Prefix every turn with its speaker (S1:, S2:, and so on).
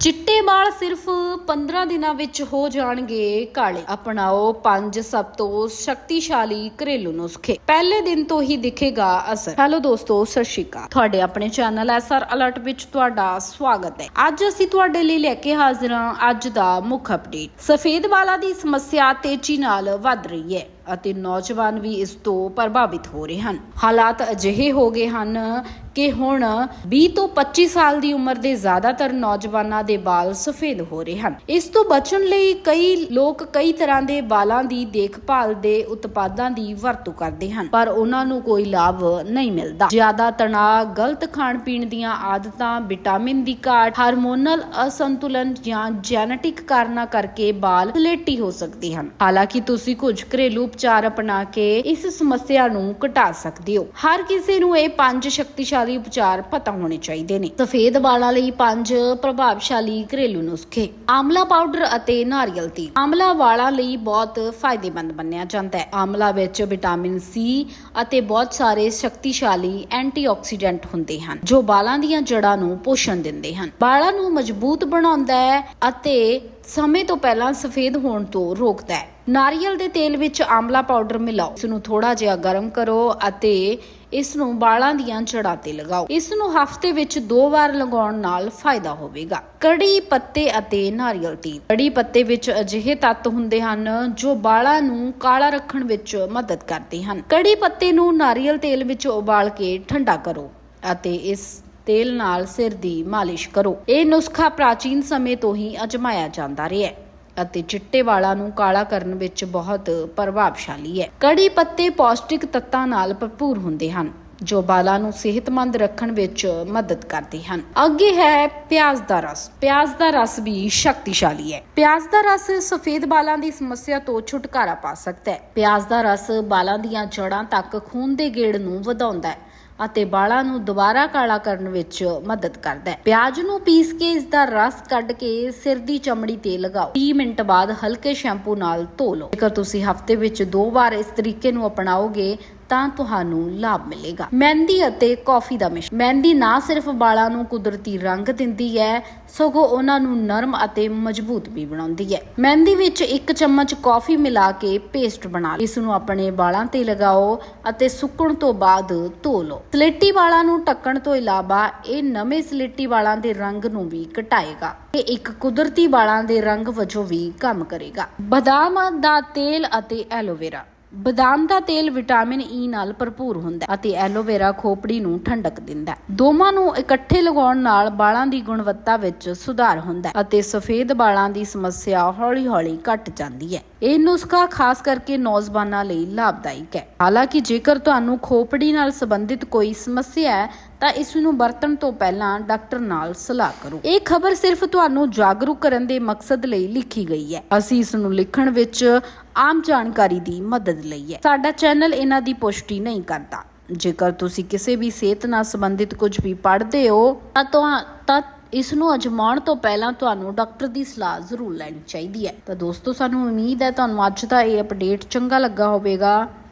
S1: ਚਿੱਟੇ ਵਾਲ ਸਿਰਫ 15 ਦਿਨਾਂ ਵਿੱਚ ਹੋ ਜਾਣਗੇ ਕਾਲੇ। ਅਪਣਾਓ ਪੰਜ ਸਭ ਤੋਂ ਸ਼ਕਤੀਸ਼ਾਲੀ ਘਰੇਲੂ ਨੁਸਖੇ। ਪਹਿਲੇ ਦਿਨ ਤੋਂ ਹੀ ਦਿਖੇਗਾ ਅਸਰ। ਹੈਲੋ ਦੋਸਤੋ, ਸਤਿ ਸ਼੍ਰੀ ਅਕਾਲ। ਤੁਹਾਡੇ ਆਪਣੇ ਚੈਨਲ ਐਸਆਰ ਅਲਰਟ ਵਿੱਚ ਤੁਹਾਡਾ ਸਵਾਗਤ ਹੈ। ਅੱਜ ਅਸੀਂ ਤੁਹਾਡੇ ਲਈ ਲੈ ਕੇ ਹਾਜ਼ਰ ਹਾਂ ਅੱਜ ਦਾ ਮੁੱਖ ਅਪਡੇਟ। ਸਫੇਦ ਵਾਲਾਂ ਦੀ ਸਮੱਸਿਆ ਤੇਜ਼ੀ ਨਾਲ ਵੱਧ ਰਹੀ ਹੈ। ਅਤੇ ਨੌਜਵਾਨ ਵੀ ਇਸ ਤੋਂ ਪ੍ਰਭਾਵਿਤ ਹੋ ਰਹੇ ਹਨ। ਹਾਲਾਤ ਅਜਿਹੇ ਹੋ ਗਏ ਹਨ ਕਿ ਹੁਣ 20 ਤੋਂ 25 ਸਾਲ ਦੀ ਉਮਰ ਦੇ ਜ਼ਿਆਦਾਤਰ ਨੌਜਵਾਨਾਂ ਦੇ ਵਾਲ ਸਫੇਦ ਹੋ ਰਹੇ ਹਨ। ਇਸ ਤੋਂ ਬਚਣ ਲਈ ਕਈ ਲੋਕ ਕਈ ਤਰ੍ਹਾਂ ਦੇ ਵਾਲਾਂ ਦੀ ਦੇਖਭਾਲ ਦੇ ਉਤਪਾਦਾਂ ਦੀ ਵਰਤੋਂ ਕਰਦੇ ਹਨ, ਪਰ ਉਹਨਾਂ ਨੂੰ ਕੋਈ ਲਾਭ ਨਹੀਂ ਮਿਲਦਾ। ਜ਼ਿਆਦਾ ਤਣਾਅ, ਗਲਤ ਖਾਣ ਪੀਣ ਦੀਆਂ ਆਦਤਾਂ, ਵਿਟਾਮਿਨ ਦੀ ਘਾਟ, ਹਾਰਮੋਨਲ ਅਸੰਤੁਲਨ ਜਾਂ ਜੈਨੇਟਿਕ ਕਾਰਨਾਂ ਕਰਕੇ ਵਾਲ ਸਲੇਟੀ ਹੋ ਸਕਦੇ ਹਨ। ਹਾਲਾਂਕਿ ਤੁਸੀਂ ਕੁਝ ਘਰੇਲੂ ਉਪਚਾਰ ਅਪਣਾ ਕੇ ਇਸ ਸਮੱਸਿਆ ਨੂੰ ਘਟਾ ਸਕਦੇ ਹੋ। ਹਰ ਕਿਸੇ ਨੂੰ ਇਹ ਪੰਜ ਸ਼ਕਤੀਸ਼ਾਲੀ ਉਪਚਾਰ ਪਤਾ ਹੋਣੇ ਚਾਹੀਦੇ ਨੇ। ਸਫੇਦ ਵਾਲਾਂ ਲਈ ਪੰਜ ਪ੍ਰਭਾਵਸ਼ਾਲੀ ਘਰੇਲੂ ਨੁਸਖੇ, ਆਮਲਾ ਪਾਊਡਰ ਅਤੇ ਨਾਰੀਅਲ ਤੇਲ। ਆਮਲਾ ਵਾਲਾਂ ਲਈ ਬਹੁਤ ਫਾਇਦੇਮੰਦ ਮੰਨਿਆ ਜਾਂਦਾ ਹੈ। ਆਮਲਾ ਵਿੱਚ ਵਿਟਾਮਿਨ ਸੀ ਅਤੇ ਬਹੁਤ ਸਾਰੇ ਸ਼ਕਤੀਸ਼ਾਲੀ ਐਂਟੀਆਕਸੀਡੈਂਟ ਹੁੰਦੇ ਹਨ, ਜੋ ਵਾਲਾਂ ਦੀਆਂ ਜੜ੍ਹਾਂ ਨੂੰ ਪੋਸ਼ਣ ਦਿੰਦੇ ਹਨ। ਵਾਲਾਂ ਨੂੰ ਮਜ਼ਬੂਤ ਬਣਾਉਂਦਾ ਹੈ ਅਤੇ ਸਮੇਂ ਤੋਂ ਪਹਿਲਾਂ ਸਫੇਦ ਹੋਣ ਤੋਂ ਰੋਕਦਾ ਹੈ। ਨਾਰੀਅਲ ਦੇ ਤੇਲ ਵਿੱਚ ਆਮਲਾ ਪਾਊਡਰ ਮਿਲਾਓ। ਇਸ ਨੂੰ ਥੋੜਾ ਜਿਹਾ ਗਰਮ ਕਰੋ ਅਤੇ ਇਸ ਨੂੰ ਵਾਲਾਂ ਦੀਆਂ ਜੜ੍ਹਾਂ ਤੇ ਲਗਾਓ। ਇਸ ਨੂੰ ਹਫ਼ਤੇ ਵਿੱਚ ਦੋ ਵਾਰ ਲਗਾਉਣ ਨਾਲ ਫਾਇਦਾ ਹੋਵੇਗਾ। ਕੜੀ ਪੱਤੇ ਅਤੇ ਨਾਰੀਅਲ ਤੇਲ। ਕੜੀ ਪੱਤੇ ਵਿੱਚ ਅਜਿਹੇ ਤੱਤ ਹੁੰਦੇ ਹਨ ਜੋ ਬਾਲਾਂ ਨੂੰ ਕਾਲਾ ਰੱਖਣ ਵਿੱਚ ਮਦਦ ਕਰਦੇ ਹਨ। ਕੜੀ ਪੱਤੇ ਨੂੰ ਨਾਰੀਅਲ ਤੇਲ ਵਿੱਚ ਉਬਾਲ ਕੇ ਠੰਡਾ ਕਰੋ ਅਤੇ ਇਸ ਤੇਲ ਨਾਲ ਸਿਰ ਦੀ ਮਾਲਿਸ਼ ਕਰੋ। ਇਹ ਨੁਸਖਾ ਪ੍ਰਾਚੀਨ ਸਮੇਂ ਤੋਂ ਹੀ ਅਜਮਾਇਆ ਜਾਂਦਾ ਰਿਹਾ ਹੈ ਅਤੇ ਚਿੱਟੇ ਵਾਲਾਂ ਨੂੰ ਕਾਲਾ ਕਰਨ ਵਿੱਚ ਬਹੁਤ ਪ੍ਰਭਾਵਸ਼ਾਲੀ ਹੈ। ਕੜੀ ਪੱਤੇ ਪੌਸ਼ਟਿਕ ਤੱਤਾਂ ਨਾਲ ਭਰਪੂਰ ਹੁੰਦੇ ਹਨ, ਜੋ ਬਾਲਾਂ ਨੂੰ ਸਿਹਤਮੰਦ ਰੱਖਣ ਵਿੱਚ ਮਦਦ ਕਰਦੇ ਹਨ। ਅੱਗੇ ਹੈ ਪਿਆਜ਼ ਦਾ ਰਸ। ਪਿਆਜ਼ ਦਾ ਰਸ ਵੀ ਸ਼ਕਤੀਸ਼ਾਲੀ ਹੈ। ਪਿਆਜ਼ ਦਾ ਰਸ ਸਫੇਦ ਬਾਲਾਂ ਦੀ ਸਮੱਸਿਆ ਤੋਂ ਛੁਟਕਾਰਾ ਪਾ ਸਕਦਾ ਹੈ। ਪਿਆਜ਼ ਦਾ ਰਸ ਬਾਲਾਂ ਦੀਆਂ ਜੜ੍ਹਾਂ ਤੱਕ ਖੂਨ ਦੇ ਗੇੜ ਨੂੰ ਵਧਾਉਂਦਾ ਹੈ। ਅਤੇ ਵਾਲਾਂ ਨੂੰ ਦੁਬਾਰਾ ਕਾਲਾ ਕਰਨ ਵਿੱਚ ਮਦਦ ਕਰਦਾ ਹੈ। ਪਿਆਜ਼ ਨੂੰ ਪੀਸ ਕੇ ਇਸ ਦਾ ਰਸ ਕੱਢ ਕੇ ਸਿਰ ਦੀ ਚਮੜੀ ਤੇ ਲਗਾਓ। 30 ਮਿੰਟ ਬਾਅਦ ਹਲਕੇ ਸ਼ੈਂਪੂ ਨਾਲ ਧੋ ਲਓ। ਜੇਕਰ ਤੁਸੀਂ ਹਫ਼ਤੇ ਵਿੱਚ ਦੋ ਵਾਰ ਇਸ ਤਰੀਕੇ ਨੂੰ ਅਪਣਾਓਗੇ ਤਾਂ ਤੁਹਾਨੂੰ ਲਾਭ ਮਿਲੇਗਾ। ਮਹਿੰਦੀ ਅਤੇ ਕੌਫੀ ਦਾ ਮਿਸ਼। ਮਹਿੰਦੀ ਨਾ ਸਿਰਫ ਵਾਲਾਂ ਨੂੰ ਕੁਦਰਤੀ ਰੰਗ ਦਿੰਦੀ ਹੈ, ਸਗੋਂ ਉਹਨਾਂ ਨੂੰ ਨਰਮ ਅਤੇ ਮਜ਼ਬੂਤ ਵੀ ਬਣਾਉਂਦੀ ਹੈ। ਮਹਿੰਦੀ ਵਿੱਚ ਇੱਕ ਚਮਚ ਕੌਫੀ ਮਿਲਾ ਕੇ ਪੇਸਟ ਬਣਾ ਲਓ। ਇਸ ਨੂੰ ਆਪਣੇ ਵਾਲਾਂ ਤੇ ਲਗਾਓ ਅਤੇ ਸੁੱਕਣ ਤੋਂ ਬਾਅਦ ਧੋ ਲਓ। ਸਲੇਟੀ ਵਾਲਾਂ ਨੂੰ ਢੱਕਣ ਤੋਂ ਇਲਾਵਾ ਇਹ ਨਵੇਂ ਸਲੇਟੀ ਵਾਲਾਂ ਦੇ ਰੰਗ ਨੂੰ ਵੀ ਘਟਾਏਗਾ। ਇਹ ਇੱਕ ਕੁਦਰਤੀ ਵਾਲਾਂ ਦੇ ਰੰਗ ਵਜੋਂ ਵੀ ਕੰਮ ਕਰੇਗਾ। ਬਦਾਮ ਦਾ ਤੇਲ ਅਤੇ ਐਲੋਵੇਰਾ। ਬਦਾਮ ਦਾ ਤੇਲ ਵਿਟਾਮਿਨ ਈ ਨਾਲ ਭਰਪੂਰ ਹੁੰਦਾ ਅਤੇ ਐਲੋਵੇਰਾ ਖੋਪੜੀ ਨੂੰ ਠੰਡਕ ਦਿੰਦਾ ਦੋਵਾਂ ਨੂੰ ਇਕੱਠੇ ਲਗਾਉਣ ਨਾਲ ਵਾਲਾਂ ਦੀ ਗੁਣਵੱਤਾ ਵਿੱਚ ਸੁਧਾਰ ਹੁੰਦਾ ਅਤੇ ਸਫੇਦ ਵਾਲਾਂ ਦੀ ਸਮੱਸਿਆ ਹੌਲੀ-ਹੌਲੀ ਘਟ ਜਾਂਦੀ ਹੈ। ਇਹ ਨੁਸਖਾ ਖਾਸ ਕਰਕੇ ਨੌਜਵਾਨਾਂ ਲਈ ਲਾਭਦਾਇਕ ਹੈ। ਹਾਲਾਂਕਿ ਜੇਕਰ ਤੁਹਾਨੂੰ ਖੋਪੜੀ ਨਾਲ ਸੰਬੰਧਿਤ ਕੋਈ ਸਮੱਸਿਆ ਹੈ ਤਾਂ ਇਸ ਨੂੰ ਵਰਤਣ ਤੋਂ ਪਹਿਲਾਂ ਡਾਕਟਰ ਨਾਲ ਸਲਾਹ ਕਰੋ। ਇਹ ਖਬਰ ਸਿਰਫ ਤੁਹਾਨੂੰ ਜਾਗਰੂਕ ਕਰਨ ਦੇ ਮਕਸਦ ਲਈ ਲਿਖੀ ਗਈ ਹੈ। ਅਸੀਂ ਇਸ ਨੂੰ ਲਿਖਣ ਵਿੱਚ ਆਮ ਜਾਣਕਾਰੀ ਦੀ ਮਦਦ ਲਈ ਹੈ। ਸਾਡਾ ਚੈਨਲ ਇਹਨਾਂ ਦੀ ਪੁਸ਼ਟੀ ਨਹੀਂ ਕਰਦਾ। ਜੇਕਰ ਤੁਸੀਂ ਕਿਸੇ ਵੀ ਸਿਹਤ ਨਾਲ ਸੰਬੰਧਿਤ ਕੁਝ ਵੀ ਪੜ੍ਹਦੇ ਹੋ, ਤਾਂ ਤੁਹਾ- ਤਾਂ ਇਸ ਨੂੰ ਅਜਮਾਉਣ ਤੋਂ ਪਹਿਲਾਂ ਤੁਹਾਨੂੰ ਡਾਕਟਰ ਦੀ ਸਲਾਹ ਜ਼ਰੂਰ ਲੈਣੀ ਚਾਹੀਦੀ ਹੈ। ਤਾਂ ਦੋਸਤੋ, ਸਾਨੂੰ ਉਮੀਦ ਹੈ ਤੁਹਾਨੂੰ ਅੱਜ ਦਾ ਇਹ ਅਪਡੇਟ ਚੰਗਾ ਲੱਗਾ ਹੋਵੇਗਾ।